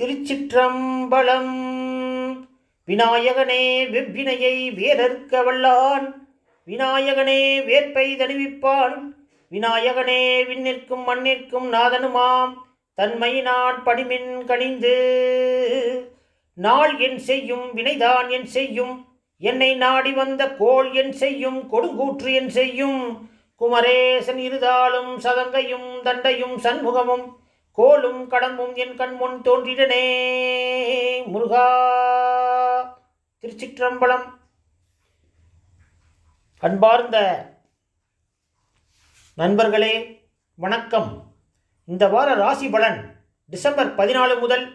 திருச்சிற்றம்பலம். விநாயகனே வெவ்வினையை வேறற்க வல்லான். விநாயகனே வேற்பை தணிவிப்பான். விநாயகனே விண்ணிற்கும் மண்ணிற்கும் நாதனுமாம். தன்மை நான் படிமின் கணிந்து. நாள் என் செய்யும் வினைதான் என் செய்யும். என்னை நாடி வந்த கோள் என் செய்யும். கொடுங்கூற்று என் செய்யும். குமரேசன் இருதாளும் சதங்கையும் தண்டையும் சண்முகமும். கோலும் கடம்பும் என் கண்முன் தோன்றிடனே. முருகா திருச்சிற்றம்பலம். அன்பார்ந்த நண்பர்களே வணக்கம். இந்த வார ராசி பலன் டிசம்பர் பதினாலு முதல்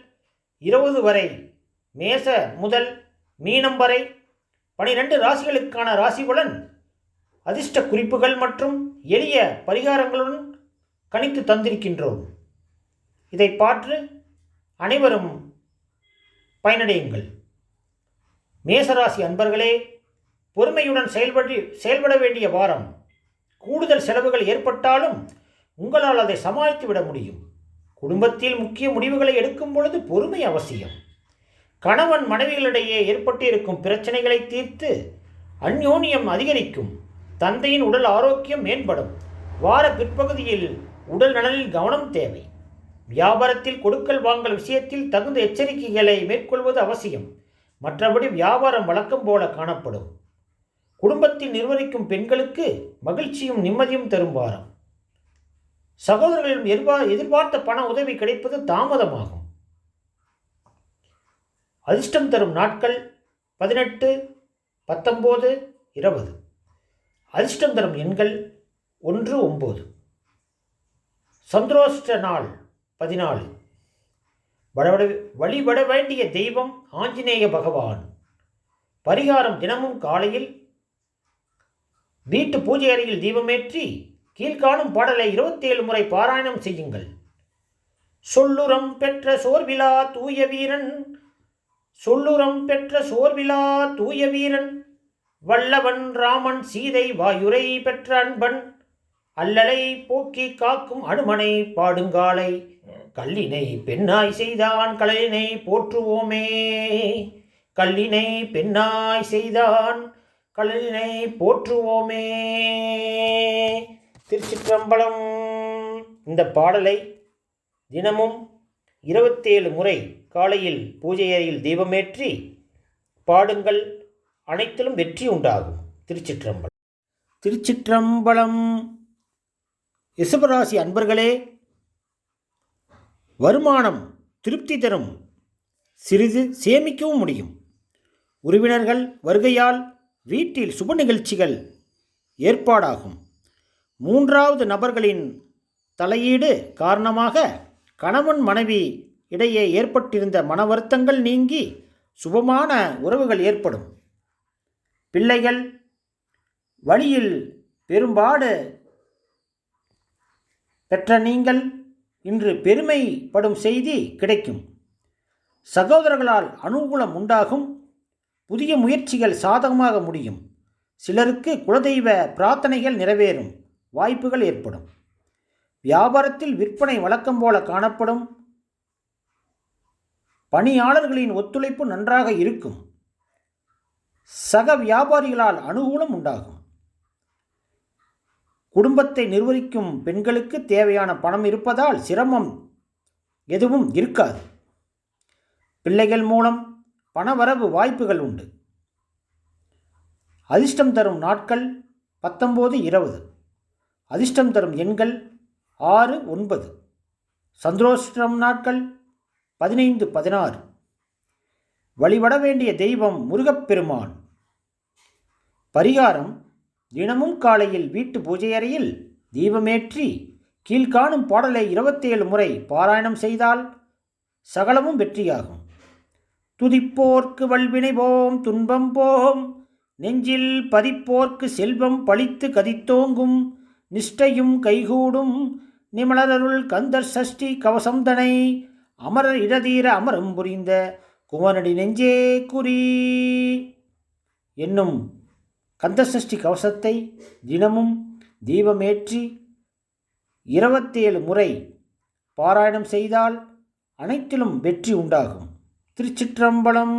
இருபது வரை மேச முதல் மீனம் வரை. பனிரெண்டு ராசிகளுக்கான ராசி பலன் அதிர்ஷ்ட குறிப்புகள் மற்றும் எளிய பரிகாரங்களுடன் கணித்து தந்திருக்கின்றோம். இதை பார்த்து அனைவரும் பயனடையுங்கள். மேசராசி அன்பர்களே பொறுமையுடன் செயல்படி செயல்பட வேண்டிய வாரம். கூடுதல் செலவுகள் ஏற்பட்டாலும் உங்களால் அதை சமாளித்து விட முடியும். குடும்பத்தில் முக்கிய முடிவுகளை எடுக்கும் பொழுது பொறுமை அவசியம். கணவன் மனைவிகளிடையே ஏற்பட்டிருக்கும் பிரச்சனைகளை தீர்த்து அந்யோன்யம் அதிகரிக்கும். தந்தையின் உடல் ஆரோக்கியம் மேம்படும். வார பிற்பகுதியில் உடல் நலனில் கவனம் தேவை. வியாபாரத்தில் கொடுக்கல் வாங்கல் விஷயத்தில் தகுந்த எச்சரிக்கைகளை மேற்கொள்வது அவசியம். மற்றபடி வியாபாரம் வழக்கம் போல காணப்படும். குடும்பத்தில் நிர்வகிக்கும் பெண்களுக்கு மகிழ்ச்சியும் நிம்மதியும் தரும் வாரம். சகோதரர்களிடம் எதிர்பார் எதிர்பார்த்த பண உதவி கிடைப்பது தாமதமாகும். அதிர்ஷ்டம் தரும் நாட்கள் பதினெட்டு பத்தொம்போது இருபது. அதிர்ஷ்டம் தரும் எண்கள் ஒன்று ஒம்பது. சந்திரோஷ்ட நாள். பதினாலு. வடவட வழிபட வேண்டிய தெய்வம் ஆஞ்சநேய பகவான். பரிகாரம் தினமும் காலையில் வீட்டு பூஜை அறையில் தீபமேற்றி கீழ்காணும் பாடலை இருபத்தேழு முறை பாராயணம் செய்யுங்கள். சொல்லுரம் பெற்ற சோர்விலா தூய வீரன் சொல்லுரம் பெற்ற சோர்விலா தூய வீரன் வல்லவன் ராமன் சீதை வாயுரை பெற்ற அன்பன் அல்லலை போக்கி காக்கும் அனுமனை பாடுங்காலை. கல்லினை பெண்ணாய் செய்தான் கலையினை போற்றுவோமே. கல்லினை பெண்ணாய் செய்தான் கல்லினை போற்றுவோமே. திருச்சிற்றம்பலம். இந்த பாடலை தினமும் இருபத்தேழு முறை காலையில் பூஜை அறையில் தீபமேற்றி பாடுங்கள். அனைத்திலும் வெற்றி உண்டாகும். திருச்சிற்றம்பலம். திருச்சிற்றம்பலம். ரிஷபராசி அன்பர்களே வருமானம் திருப்தி தரும் சிறிது சேமிக்கவும் முடியும். உறவினர்கள் வருகையால் வீட்டில் சுப நிகழ்ச்சிகள் ஏற்பாடாகும். மூன்றாவது நபர்களின் தலையீடு காரணமாக கணவன் மனைவி இடையே ஏற்பட்டிருந்த மன வருத்தங்கள் நீங்கி சுபமான உறவுகள் ஏற்படும். பிள்ளைகள் வழியில் பெரும்பாடு பெற்ற நீங்கள் இன்று பெருமைப்படும் செய்தி கிடைக்கும். சகோதரர்களால் அனுகூலம் உண்டாகும். புதிய முயற்சிகள் சாதகமாக முடியும். சிலருக்கு குலதெய்வ பிரார்த்தனைகள் நிறைவேறும். வாய்ப்புகள் ஏற்படும். வியாபாரத்தில் விற்பனை வழக்கம் போல காணப்படும். பணியாளர்களின் ஒத்துழைப்பு நன்றாக இருக்கும். சக வியாபாரிகளால் அனுகூலம் உண்டாகும். குடும்பத்தை நிர்வகிக்கும் பெண்களுக்கு தேவையான பணம் இருப்பதால் சிரமம் எதுவும் இருக்காது. பிள்ளைகள் மூலம் பணவரவு வாய்ப்புகள் உண்டு. அதிர்ஷ்டம் தரும் நாட்கள் பத்தொம்போது இருபது. அதிர்ஷ்டம் தரும் எண்கள் ஆறு ஒன்பது. சந்திரோஷ்டம் நாட்கள் பதினைந்து பதினாறு. வழிபட வேண்டிய தெய்வம் முருகப்பெருமான். பரிகாரம் தினமும் காலையில் வீட்டு பூஜை அறையில் தீபமேற்றி கீழ்காணும் பாடலை இருபத்தேழு முறை பாராயணம் செய்தால் சகலமும் வெற்றியாகும். துதிப்போர்க்கு வல்வினை போம் துன்பம் போம் நெஞ்சில் பதிப்போர்க்கு செல்வம் பழித்து கதித்தோங்கும் நிஷ்டையும் கைகூடும் நிமலரருள் கந்தர் சஷ்டி கவசம்தனை அமரர் இடதீர அமரம் புரிந்த குமரடி நெஞ்சே குறி. என்னும் கந்தசஷ்டி கவசத்தை தினமும் தீபமேற்றி இருபத்தேழு முறை பாராயணம் செய்தால் அனைத்திலும் வெற்றி உண்டாகும். திருச்சிற்றம்பலம்